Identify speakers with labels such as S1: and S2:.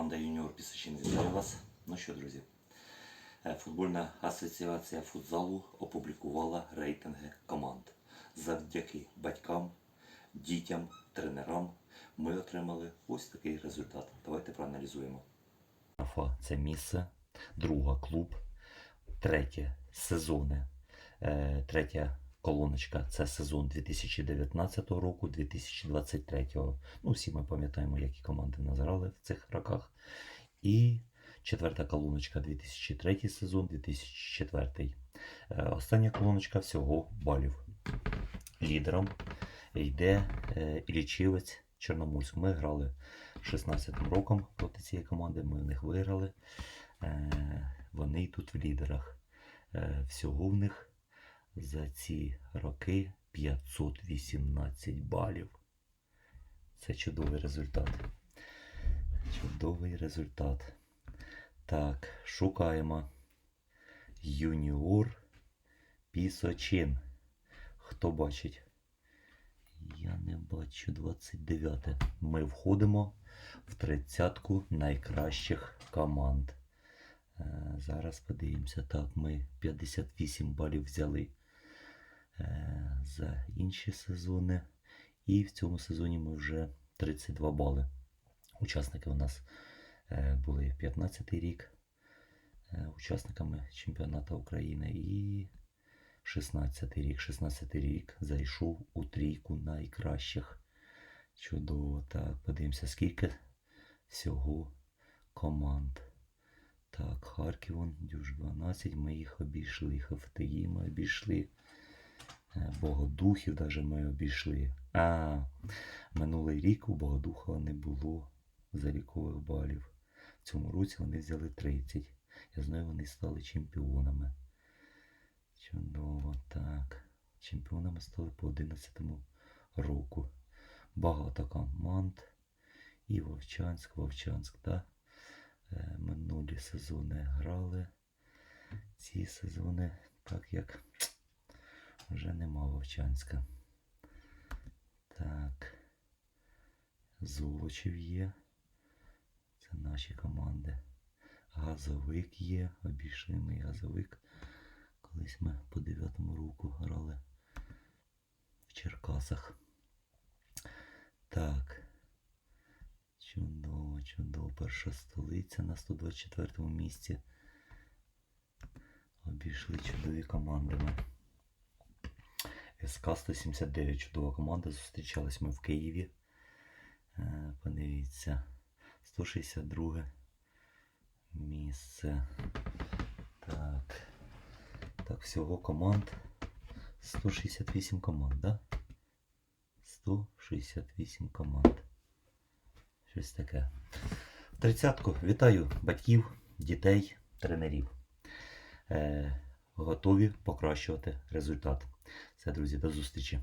S1: Команда Юніор Пісачин вітаю вас. Ну що, друзі, е, футбольна асоціація футзалу опублікувала рейтинги команд. Завдяки батькам, дітям, тренерам ми отримали ось такий результат. Давайте проаналізуємо. Афа це місце, друга клуб, третє сезони. Е, Третя колоночка це сезон 2019 року, 2023. Ну, всі ми пам'ятаємо, які команди нас грали в цих роках. І четверта колоночка 2003 сезон, 2004. Е, Остання колоночка всього балів. Лідером йде е, Ілічівець Чорноморськ. Ми грали 16-м роком проти цієї команди. Ми в них виграли. Е, Вони тут в лідерах. Всього в них за ці роки 518 балів. Це чудовий результат. Чудовий результат. Так, шукаємо. Юніор Пісочин. Хто бачить? Я не бачу 29. Ми входимо в тридцятку найкращих команд. Е, Зараз подивимося. Так, ми 58 балів взяли за інші сезони. І в цьому сезоні ми вже 32 бали. Учасники у нас е, були 15 й рік е, учасниками чемпіонату України і 16 й рік. 16 рік зайшов у трійку найкращих. Чудово. Так, подивимося, скільки всього команд. Так, Харків, Дюж 12, ми їх обійшли. ХФТІ ми обійшли. Е, Богодухів даже ми обійшли. А, минулий рік у Богодуха не було залікових балів. В цьому році вони взяли 30. Я знаю, вони стали чемпіонами. Чудово, так. Чемпіонами стали по 11 року. Багато команд. І Вовчанськ, Вовчанськ, так. Е, Минулі сезони грали. Ці сезони, так як Вовчанська. Так. Золочів є. Це наші команди. Газовик є. Обійшли ми газовик. Колись ми по 9 року грали в Черкасах. Так. Чудово, чудово. Перша столиця на 124 місці. Обійшли чудові команди ми. СК 179 чудова команда. Зустрічались ми в Києві. Е, Подивіться. 162 місце. Так. Так, всього команд. 168 команд, да? 168 команд. Щось таке. Тридцятку. Вітаю батьків, дітей, тренерів. Готові покращувати результат. Все, друзі, до зустрічі.